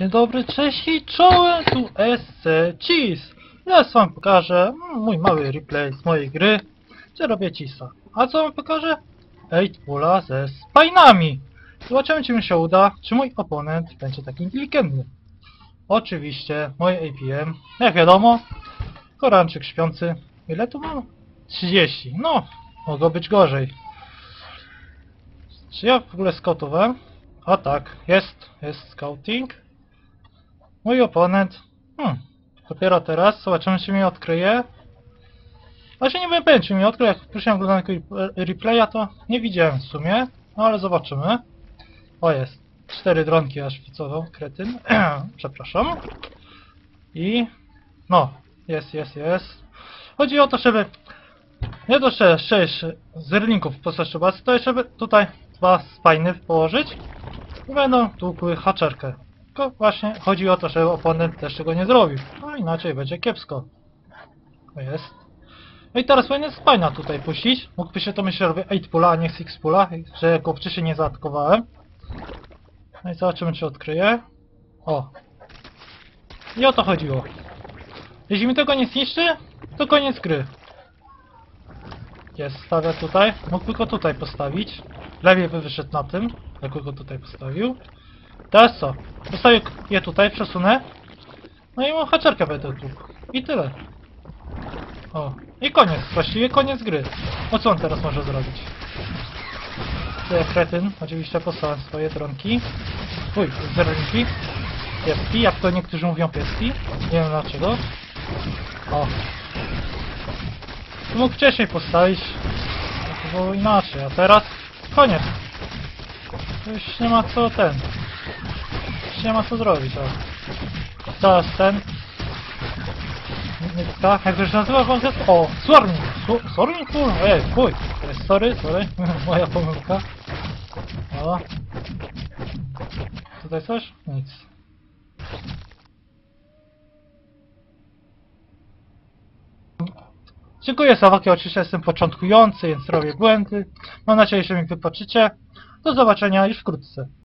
Dzień dobry, cześć i czołem, tu SC Cheese. Teraz wam pokażę mm, mój mały replay z mojej gry, gdzie robię cisa. A co wam pokażę? 8 pula ze spajnami. Zobaczymy, czy mi się uda, czy mój oponent będzie taki inteligentny. Oczywiście, moje APM, jak wiadomo, koranczyk śpiący. Ile tu mam? 30. No, mogło być gorzej. Czy ja w ogóle skautowałem? A tak, jest, jest scouting. Mój oponent. Hmm, dopiero teraz, zobaczymy czy mnie odkryje. Się nie wiem pewien, czy mnie odkryje, jak prosiłem oglądanego replaya, to nie widziałem w sumie, no ale zobaczymy. O jest, cztery dronki aż wicował, kretyn. Przepraszam. I... no, jest, jest, jest. Chodzi o to, żeby nie to, że 6 zerlinków postać bazy, to jeszcze by tutaj dwa spajny położyć i będą tłukły haczerkę. Tylko właśnie chodzi o to, żeby oponent też tego nie zrobił. No inaczej będzie kiepsko. To jest. No i teraz powinien spajna tutaj puścić. Mógłby się to myślę, że robię 8 pula, a nie 6 pula, że go wcześniej nie zaatakowałem. No i zobaczymy, czy odkryje. O. I o to chodziło. Jeśli mi tego nie zniszczy, to koniec gry. Jest, stawia tutaj. Mógłby go tutaj postawić. Lepiej by wyszedł na tym, jakby go tutaj postawił. Teraz co? Postawię je tutaj, przesunę. No i mam haczerkę będę tu. I tyle. O. I koniec. Właściwie koniec gry. O co on teraz może zrobić? Tutaj kretyn. Oczywiście postałem swoje dronki. Uj, zerwniki. Pieski, jak to niektórzy mówią pieski. Nie wiem dlaczego. O. Mógł wcześniej postawić. To było inaczej, a teraz koniec. To już nie ma co ten. Już nie ma co zrobić, o. Teraz ten. Tak, jak to się nazywa wątek? O! Su- Swarming? Kurwa, Ej! E, Sorry, sorry, moja pomyłka. O. Tutaj coś? Nic. Dziękuję za uwagę, oczywiście jestem początkujący, więc robię błędy. Mam nadzieję, że mi wypoczycie. Do zobaczenia już wkrótce.